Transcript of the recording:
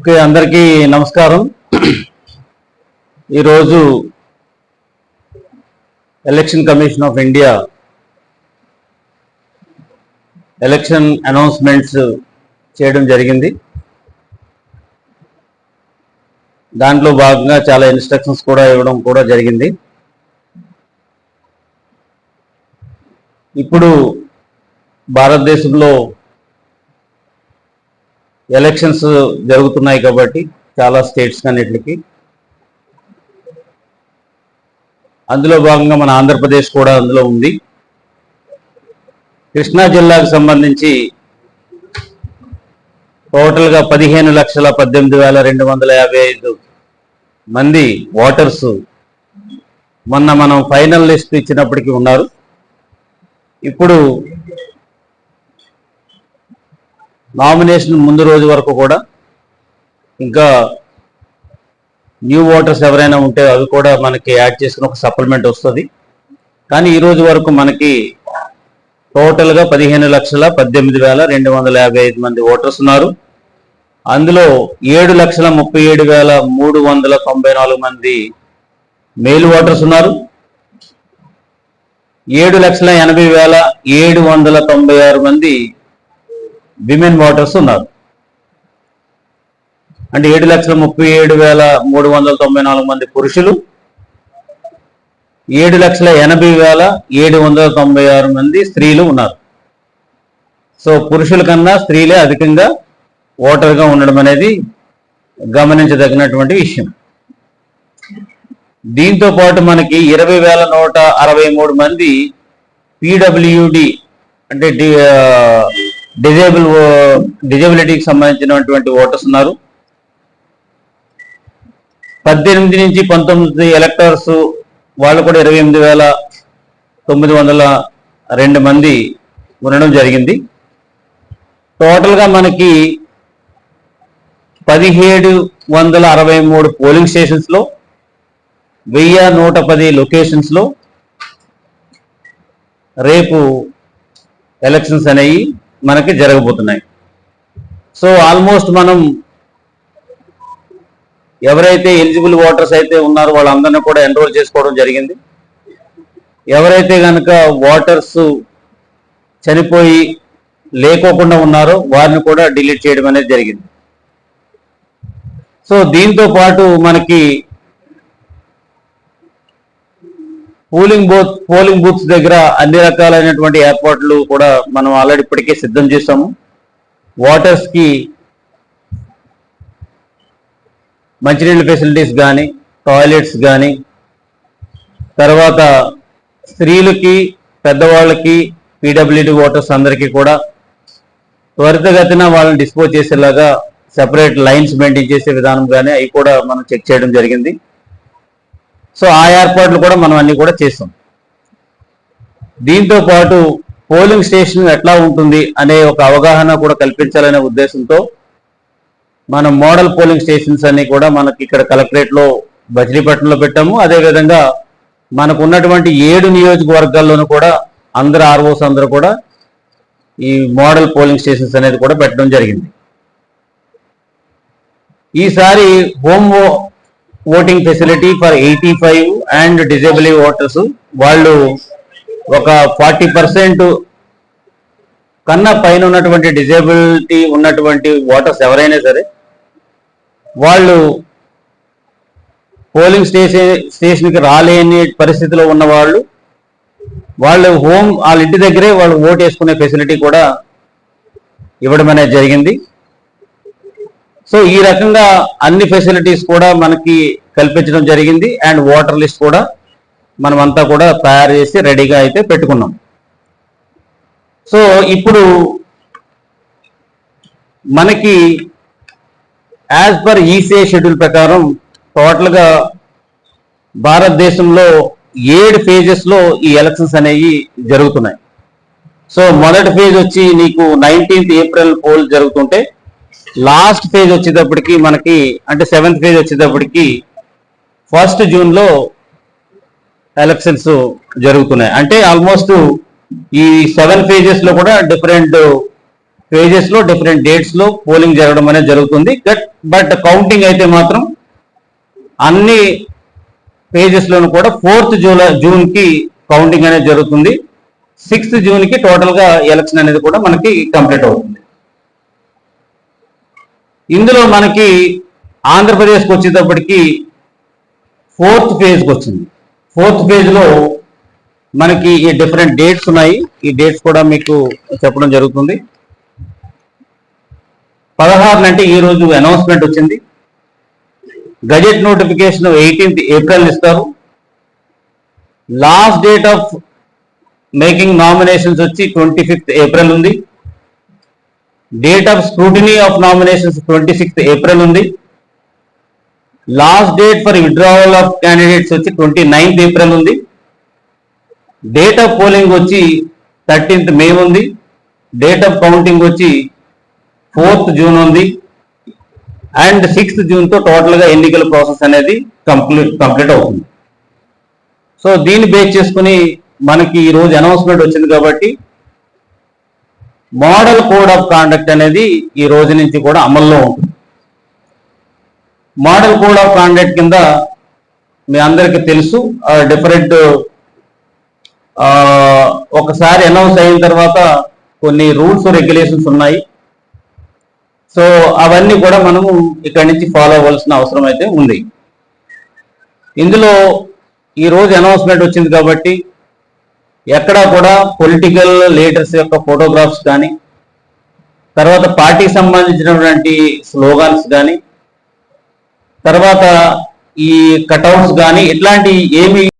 Okay అందరికీ నమస్కారం. ఈరోజు election commission of India election announcements చేయడం జరిగింది. దాంట్లో భాగంగా చాలా ఇన్స్ట్రక్షన్స్ కూడా ఇవ్వడం కూడా జరిగింది. ఇప్పుడు భారతదేశంలో ఎలక్షన్స్ జరుగుతున్నాయి కాబట్టి చాలా స్టేట్స్ అన్నిటికి అందులో భాగంగా మన ఆంధ్రప్రదేశ్ కూడా అందులో ఉంది. కృష్ణా జిల్లాకు సంబంధించి టోటల్గా పదిహేను లక్షల పద్దెనిమిది వేల రెండు వందల యాభై ఐదు మంది ఓటర్స్ మొన్న మనం ఫైనల్ లిస్ట్ ఇచ్చినప్పటికీ ఉన్నారు. ఇప్పుడు నామినేషన్ ముందు రోజు వరకు కూడా ఇంకా న్యూ ఓటర్స్ ఎవరైనా ఉంటే అవి కూడా మనకి యాడ్ చేసుకుని ఒక సప్లిమెంట్ వస్తుంది. కానీ ఈ రోజు వరకు మనకి టోటల్గా పదిహేను లక్షల పద్దెనిమిది వేల రెండు వందల యాభై ఐదు మంది ఓటర్స్ ఉన్నారు. అందులో ఏడు లక్షల ముప్పై ఏడు వేల మూడు వందల తొంభై నాలుగు మంది మేల్ ఓటర్స్ ఉన్నారు. ఏడు లక్షల ఎనభై వేల ఏడు వందల తొంభై ఆరు మంది విమెన్ ఓటర్స్ ఉన్నారు. అంటే ఏడు లక్షల ముప్పై ఏడు వేల మూడు వందల తొంభై నాలుగు మంది పురుషులు ఏడు లక్షల ఎనభై వేల ఏడు వందల తొంభై ఆరు మంది స్త్రీలు ఉన్నారు. సో పురుషుల కన్నా స్త్రీలే అధికంగా ఓటర్గా ఉండడం అనేది గమనించదగినటువంటి విషయం. దీంతో పాటు మనకి ఇరవై వేల నూట అరవై మూడు మంది పీడబ్ల్యూడి అంటే డిజేబుల్ ఓ- డిజేబిలిటీకి సంబంధించినటువంటి ఓటర్స్ ఉన్నారు. పద్దెనిమిది నుంచి పంతొమ్మిది ఎలక్టర్స్ వాళ్ళు కూడా ఇరవై ఎనిమిది వేల తొమ్మిది వందల రెండు మంది ఉండడం జరిగింది. టోటల్గా మనకి పదిహేడు వందల అరవై మూడు పోలింగ్ స్టేషన్స్లో వెయ్యి నూట పది లొకేషన్స్లో రేపు ఎలక్షన్స్ అనేవి మనకి జరగబోతున్నాయి. సో ఆల్మోస్ట్ మనం ఎవరైతే ఎలిజిబుల్ ఓటర్స్ అయితే ఉన్నారో వాళ్ళందరినీ కూడా ఎన్రోల్ చేసుకోవడం జరిగింది. ఎవరైతే కనుక ఓటర్స్ చనిపోయి లేకోకుండా ఉన్నారో వారిని కూడా డిలీట్ చేయడం అనేది జరిగింది. సో దీంతో పాటు మనకి పోలింగ్ బూత్ పోలింగ్ బూత్స్ దగ్గర అన్ని రకాలైనటువంటి ఏర్పాట్లు కూడా మనం ఆల్రెడీ ఇప్పటికే సిద్ధం చేశాము. వాటర్స్కి కి మంచినీళ్ళ ఫెసిలిటీస్ కానీ టాయిలెట్స్ కానీ తర్వాత స్త్రీలకి పెద్దవాళ్ళకి పీడబ్ల్యూడి ఓటర్స్ అందరికీ కూడా త్వరితగతిన వాళ్ళని డిస్పోజ్ చేసేలాగా సెపరేట్ లైన్స్ మెయింటైన్ చేసే విధానం కానీ అవి కూడా మనం చెక్ చేయడం జరిగింది. సో ఆ ఏర్పాట్లు కూడా మనం అన్ని కూడా చేస్తాం. దీంతో పాటు పోలింగ్ స్టేషన్ ఎట్లా ఉంటుంది అనే ఒక అవగాహన కూడా కల్పించాలనే ఉద్దేశంతో మన మోడల్ పోలింగ్ స్టేషన్స్ అన్ని కూడా మనకి ఇక్కడ కలెక్టరేట్లో బజిలీపట్నంలో పెట్టాము. అదేవిధంగా మనకు ఉన్నటువంటి ఏడు నియోజకవర్గాల్లోనూ కూడా అందరు ఆర్ఓస్ అందరూ కూడా ఈ మోడల్ పోలింగ్ స్టేషన్స్ అనేది కూడా పెట్టడం జరిగింది. ఈసారి home voting facility for eighty five and disabled voters వాళ్ళు ఒక ఫార్టీ పర్సెంట్ కన్నా పైన ఉన్నటువంటి డిజేబిలిటీ ఉన్నటువంటి ఓటర్స్ ఎవరైనా సరే వాళ్ళు పోలింగ్ స్టేషన్ స్టేషన్కి రాలేని పరిస్థితిలో ఉన్న వాళ్ళు వాళ్ళు హోమ్ వాళ్ళ ఇంటి దగ్గరే వాళ్ళు ఓటు వేసుకునే ఫెసిలిటీ కూడా ఇవ్వడం అనేది జరిగింది. సో ఈ రకంగా అన్ని ఫెసిలిటీస్ కూడా మనకి కల్పించడం జరిగింది. అండ్ వాటర్ లిస్ట్ కూడా మనమంతా కూడా తయారు చేసి రెడీగా అయితే పెట్టుకున్నాం. సో ఇప్పుడు మనకి యాజ్ పర్ ఈసీఐ షెడ్యూల్ ప్రకారం టోటల్గా భారతదేశంలో ఏడు ఫేజెస్లో ఈ ఎలక్షన్స్ అనేవి జరుగుతున్నాయి. సో మొదటి ఫేజ్ వచ్చి నీకు నైన్టీన్త్ ఏప్రిల్ పోల్ జరుగుతుంటే లాస్ట్ ఫేజ్ వచ్చేటప్పటికి మనకి అంటే సెవెంత్ ఫేజ్ వచ్చేటప్పటికి ఫస్ట్ జూన్లో ఎలక్షన్స్ జరుగుతున్నాయి. అంటే ఆల్మోస్ట్ ఈ సెవెన్ పేజెస్లో కూడా డిఫరెంట్ పేజెస్లో డిఫరెంట్ డేట్స్లో పోలింగ్ జరగడం అనేది జరుగుతుంది. బట్ బట్ కౌంటింగ్ అయితే మాత్రం అన్ని పేజెస్లోనూ కూడా ఫోర్త్ జూలై జూన్కి కౌంటింగ్ అనేది జరుగుతుంది. సిక్స్త్ జూన్కి టోటల్గా ఎలక్షన్ అనేది కూడా మనకి కంప్లీట్ అవుతుంది. ఇందులో మనకి ఆంధ్రప్రదేశ్కి వచ్చేటప్పటికి ఫోర్త్ ఫేజ్కి వచ్చింది. ఫోర్త్ ఫేజ్లో మనకి ఈ డిఫరెంట్ డేట్స్ ఉన్నాయి. ఈ డేట్స్ కూడా మీకు చెప్పడం జరుగుతుంది. పదహారు అంటే ఈ రోజు అనౌన్స్మెంట్ వచ్చింది. గజెట్ నోటిఫికేషన్ ఎయిటీన్త్ ఏప్రిల్ ఇస్తారు. Last date of making nominations వచ్చి ట్వంటీ ఫిఫ్త్ ఏప్రిల్ ఉంది. Date of scrutiny of nominations twenty sixth April ఉంది. Last date for withdrawal of candidates వచ్చి ట్వంటీ నైన్త్ ఏప్రిల్ ఉంది. డేట్ ఆఫ్ పోలింగ్ వచ్చి thirteenth May ఉంది. Date of counting వచ్చి fourth June ఉంది. And sixth జూన్తో టోటల్గా ఎన్నికల ప్రాసెస్ అనేది కంప్లీట్ కంప్లీట్ అవుతుంది. సో దీన్ని బేస్ చేసుకుని మనకి ఈరోజు అనౌన్స్మెంట్ వచ్చింది కాబట్టి మోడల్ కోడ్ ఆఫ్ కాండక్ట్ అనేది ఈ రోజు నుంచి కూడా అమల్లో ఉంటుంది. మోడల్ కోడ్ ఆఫ్ కాండక్ట్ కింద మీ అందరికీ తెలుసు డిఫరెంట్ ఒకసారి అనౌన్స్ అయిన తర్వాత కొన్ని రూల్స్ రెగ్యులేషన్స్ ఉన్నాయి. సో అవన్నీ కూడా మనము ఇక్కడి నుంచి ఫాలో అవ్వాల్సిన అవసరం అయితే ఉంది. ఇందులో ఈ రోజు అనౌన్స్మెంట్ వచ్చింది కాబట్టి ఎక్కడా కూడా పొలిటికల్ లీడర్స్ యొక్క ఫోటోగ్రాఫ్స్ కానీ తర్వాత పార్టీకి సంబంధించినటువంటి స్లోగాన్స్ కానీ తర్వాత ఈ కటౌట్స్ కానీ ఇట్లాంటి ఏమి